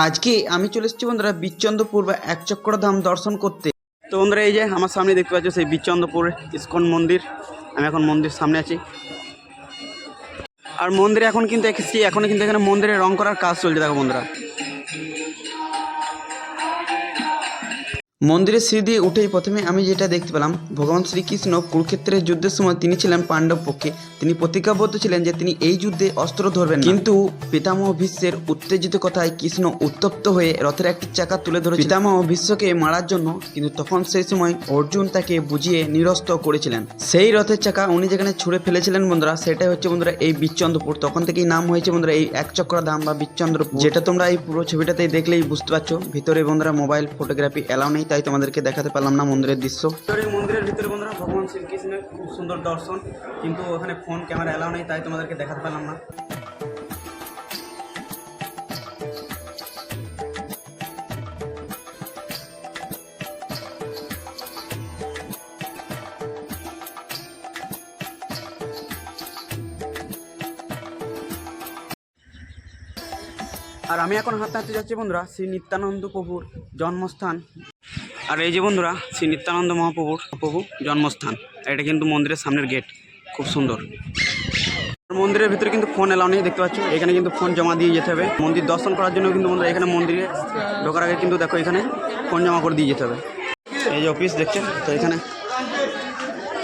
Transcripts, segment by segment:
আজকে আমি চলে এসেছি বন্ধুরা বিচ্চন্দ্রপুর বা একচক্রধাম দর্শন করতে। তো বন্ধুরা এই যে আমার সামনে দেখতে পাচ্ছ সেই বিচ্চন্দ্রপুর ইস্কন মন্দির। আমি এখন মন্দির সামনে আছি। আর মন্দিরে এখন কিন্তু এসেছি এখনও কিন্তু এখানে মন্দিরে রং করার কাজ চলছে, দেখো বন্ধুরা। মন্দিরের সিঁড়ি দিয়ে উঠেই প্রথমে আমি যেটা দেখতে পেলাম, ভগবান শ্রীকৃষ্ণ কুরুক্ষেত্রের যুদ্ধের সময় তিনি ছিলেন পাণ্ডব পক্ষে। তিনি প্রতিজ্ঞাবদ্ধ ছিলেন যে তিনি এই যুদ্ধে অস্ত্র ধরবেন কিন্তু পিতামহ ভীষ্মের উত্তেজিত কথায় কৃষ্ণ উত্তপ্ত হয়ে রথের একটি চাকা তুলে ধরে পিতামহ ভীষ্মকে মারার জন্য কিন্তু তখন সেই সময় অর্জুন তাকে বুঝিয়ে নিরস্ত করেছিলেন। সেই রথের চাকা উনি যেখানে ছুঁড়ে ফেলেছিলেন বন্ধুরা, সেটাই হচ্ছে বন্ধুরা এই বিচন্দ্রপুর তখন থেকেই নাম হয়েছে বন্ধুরা এই একচক্র ধাম বা বিচন্দ্রপুর যেটা তোমরা এই পুরো ছবিটাতেই দেখলেই বুঝতে পারছ। ভিতরে বন্ধুরা মোবাইল ফটোগ্রাফি এলাও নেই তাই তোমাদেরকে দেখাতে পারলাম না মন্দিরের দৃশ্য। ভিতরে, মন্দিরের ভিতরে বন্ধুরা, ভগবান শ্রীকৃষ্ণের খুব সুন্দর দর্শন। কিন্তু ওখানে ফোন ক্যামেরা এলাও নেই, তাই তোমাদেরকে দেখাতে পারলাম না। আর আমি এখন হাঁটতে হাঁটতে যাচ্ছি বন্ধুরা, শ্রী নিত্যানন্দ প্রভুর জন্মস্থান। আর এই যে বন্ধুরা, শ্রী নিত্যানন্দ মহাপ্রভুর প্রভু জন্মস্থান। এটা কিন্তু মন্দিরের সামনের গেট খুব সুন্দর। মন্দিরের ভিতরে কিন্তু ফোন এলাও নেই, দেখতে পাচ্ছ? এখানে কিন্তু ফোন জমা দিয়ে যেতে হবে। মন্দির দর্শন করার জন্য কিন্তু বন্ধুরা, এখানে মন্দিরে ঢোকার আগে কিন্তু দেখো, এখানে ফোন জমা করে দিয়ে যেতে হবে। এই যে অফিস দেখছেন? তো এখানে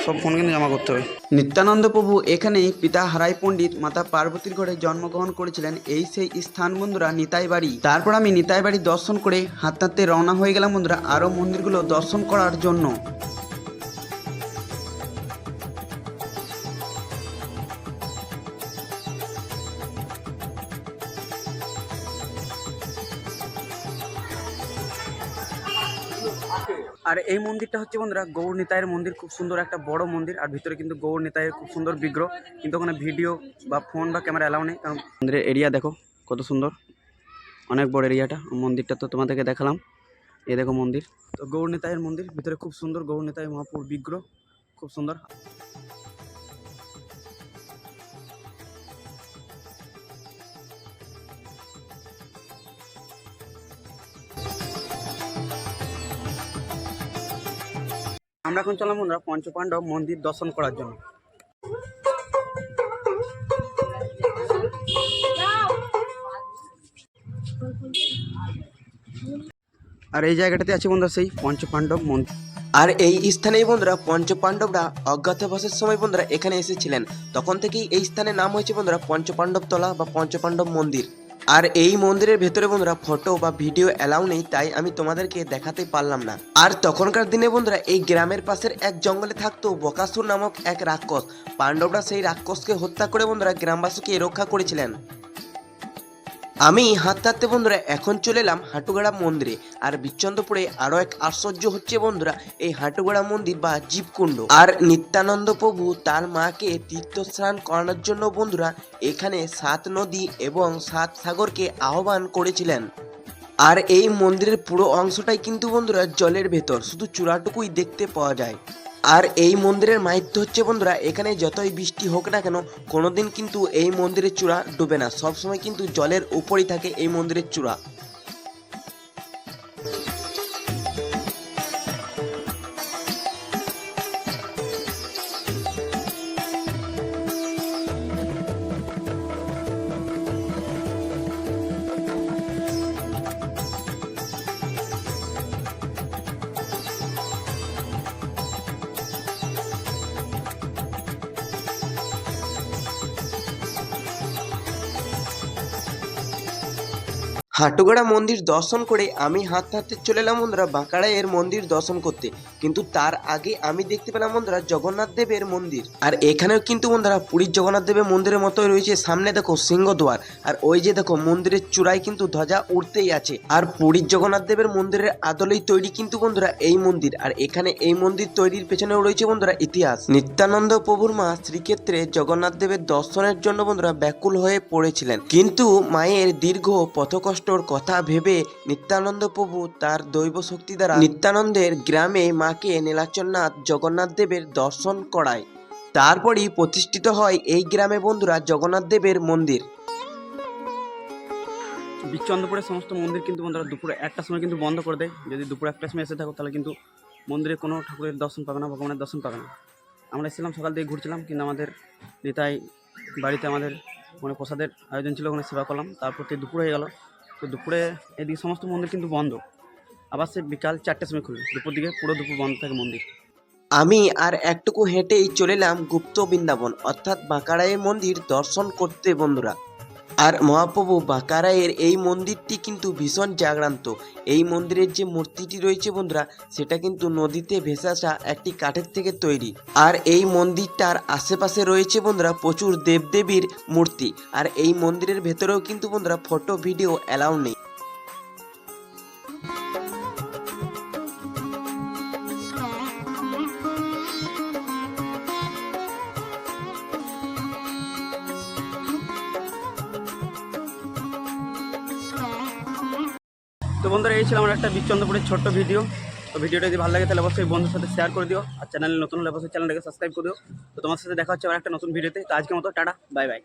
সব ফোন কিন্তু জমা করতে হবে। নিত্যানন্দ প্রভু এখানেই পিতা হারাই পণ্ডিত মাতা পার্বতীর ঘরে জন্মগ্রহণ করেছিলেন। এই সেই স্থান বন্ধুরা, নিতাই বাড়ি। তারপর আমি নিতাই বাড়ি দর্শন করে হাত হাঁটতে রওনা হয়ে গেলাম বন্ধুরা, আরও মন্দিরগুলো দর্শন করার জন্য। আর এই মন্দিরটা হচ্ছে বন্ধুরা গৌর নিতাইয়ের মন্দির, খুব সুন্দর একটা বড় মন্দির। আর ভিতরে কিন্তু গৌর নিতাইয়ের খুব সুন্দর বিগ্রহ। কিন্তু ওখানে ভিডিও বা ফোন বা ক্যামেরা অ্যালাউ নেই। কারণ মন্দিরের এরিয়া দেখো, কত সুন্দর। অনেক বড় এরিয়াটা। মন্দিরটা তো তোমাদেরকে দেখালাম। এ দেখো মন্দির। তো গৌর নিতাইয়ের মন্দির, ভিতরে খুব সুন্দর গৌর নিতাই মহাপুর বিগ্রহ। খুব সুন্দর। আমরা এখন চলাম বন্ধুরা পঞ্চপাণ্ডব মন্দির দর্শন করার জন্য। আর এই জায়গাটাতে আছে বন্ধুরা সেই পঞ্চপাণ্ডব মন্দির। আর এই স্থানেই বন্ধুরা পঞ্চপাণ্ডবরা অজ্ঞাতবাসের সময় বন্ধুরা এখানে এসেছিলেন। তখন থেকেই এই স্থানের নাম হয়েছে বন্ধুরা পঞ্চপাণ্ডব তলা বা পঞ্চপাণ্ডব মন্দির। আর এই মন্দিরের ভেতরে বন্ধুরা ফটো বা ভিডিও অ্যালাউ নেই, তাই আমি তোমাদেরকে দেখাতে পারলাম না। আর তখনকার দিনে বন্ধুরা এই গ্রামের পাশের এক জঙ্গলে থাকতো বকাসুর নামক এক রাক্ষস। পাণ্ডবরা সেই রাক্ষসকে হত্যা করে বন্ধুরা গ্রামবাসীকে রক্ষা করেছিলেন। আমি হাত হাঁটতে বন্ধুরা এখন চলে এলাম হাঁটুগাড়া মন্দিরে। আর বিচ্ছন্দপুরে আরও এক আশ্চর্য হচ্ছে বন্ধুরা, এই হাঁটুগাড়া মন্দির বা জীবকুণ্ড। আর নিত্যানন্দ প্রভু তার মাকে তীর্থ স্নান করানোর জন্য বন্ধুরা এখানে সাত নদী এবং সাত সাগরকে আহ্বান করেছিলেন। আর এই মন্দিরের পুরো অংশটাই কিন্তু বন্ধুরা জলের ভেতর, শুধু চূড়াটুকুই দেখতে পাওয়া যায়। আর এই মন্দিরের মাহিত্য হচ্ছে বন্ধুরা, এখানে যতই বৃষ্টি হোক না কেন, কোনোদিন কিন্তু এই মন্দিরের চূড়া ডুবে না। সবসময় কিন্তু জলের উপরই থাকে এই মন্দিরের চূড়া। হাটুগাড়া মন্দির দর্শন করে আমি হাঁটতে হাঁটতে চলে এলাম বন্ধুরা বাঁকাড়া এর মন্দির দর্শন করতে। কিন্তু তার আগে আমি দেখতে পেলাম বন্ধুরা জগন্নাথ দেবের মন্দির। আর এখানেও কিন্তু বন্ধুরা পুরীর জগন্নাথ দেবের মন্দিরের মতোই রয়েছে। সামনে দেখো সিংহদ্বার, আর ওই যে দেখো মন্দিরের চূড়ায় কিন্তু ধ্বজা উঠতেই আছে। আর পুরীর জগন্নাথ দেবের মন্দিরের আদলেই তৈরি কিন্তু বন্ধুরা এই মন্দির। আর এখানে এই মন্দির তৈরির পেছনেও রয়েছে বন্ধুরা ইতিহাস। নিত্যানন্দ প্রভুর মা শ্রীক্ষেত্রে জগন্নাথ দেবের দর্শনের জন্য বন্ধুরা ব্যাকুল হয়ে পড়েছিলেন। কিন্তু মায়ের দীর্ঘ পথকষ্টর কথা ভেবে নিত্যানন্দ প্রভু তার দৈব শক্তি দ্বারা নিত্যানন্দের গ্রামে মাকে নীলাচলনাথ জগন্নাথ দেবের দর্শন করায়। তারপরই প্রতিষ্ঠিত হয় এই গ্রামে বন্ধুরা জগন্নাথ দেবের মন্দির। বিচন্দ্রপুরের সমস্ত মন্দির কিন্তু বন্ধুরা দুপুরে একটার সময় কিন্তু বন্ধ করে দেয়। যদি দুপুরে একটার সময় এসে থাকো, তাহলে কিন্তু মন্দিরে কোনো ঠাকুরের দর্শন পাবে না, ভগবানের দর্শন পাবে না। আমরা এসেছিলাম, সকাল থেকে ঘুরছিলাম, কিন্তু আমাদের নেতাই বাড়িতে আমাদের মানে প্রসাদের আয়োজন ছিল, ওখানে সেবা করলাম। তারপর দুপুর হয়ে গেল। তো দুপুরে এদিকে সমস্ত মন্দির কিন্তু বন্ধ। আবার সে বিকাল চারটের সময় খুলবে। দুপুর দিকে পুরো দুপুর বন্ধ থাকে মন্দির। আমি আর একটুকু হেঁটেই চলে এলাম গুপ্ত বৃন্দাবন, অর্থাৎ বাঁকাড়ায় মন্দির দর্শন করতে বন্ধুরা। আর মহাপ্রভু বাঁকারায়ের এই মন্দিরটি কিন্তু ভীষণ জাগ্রান্ত। এই মন্দিরের যে মূর্তিটি রয়েছে বন্ধুরা, সেটা কিন্তু নদীতে ভেসে আসা একটি কাঠের থেকে তৈরি। আর এই মন্দিরটার আশেপাশে রয়েছে বন্ধুরা প্রচুর দেবদেবীর মূর্তি। আর এই মন্দিরের ভেতরেও কিন্তু বন্ধুরা ফটো ভিডিও অ্যালাউ নেই। তো বন্ধুরা, এই ছিল আমার একটা বিচ্ছন্দপুরের ছোট্ট ভিডিও। তো ভিডিওটা যদি ভালো লাগে, তাহলে অবশ্যই বন্ধুর সাথে শেয়ার করে দিও। আর চ্যানেলে নতুন হলে অবশ্যই চ্যানেলটাকে সাবস্ক্রাইব করে দিও। তো তোমার সাথে দেখা হচ্ছে আমার একটা নতুন ভিডিওতে। তো আজকের মতো, টাটা বাই বাই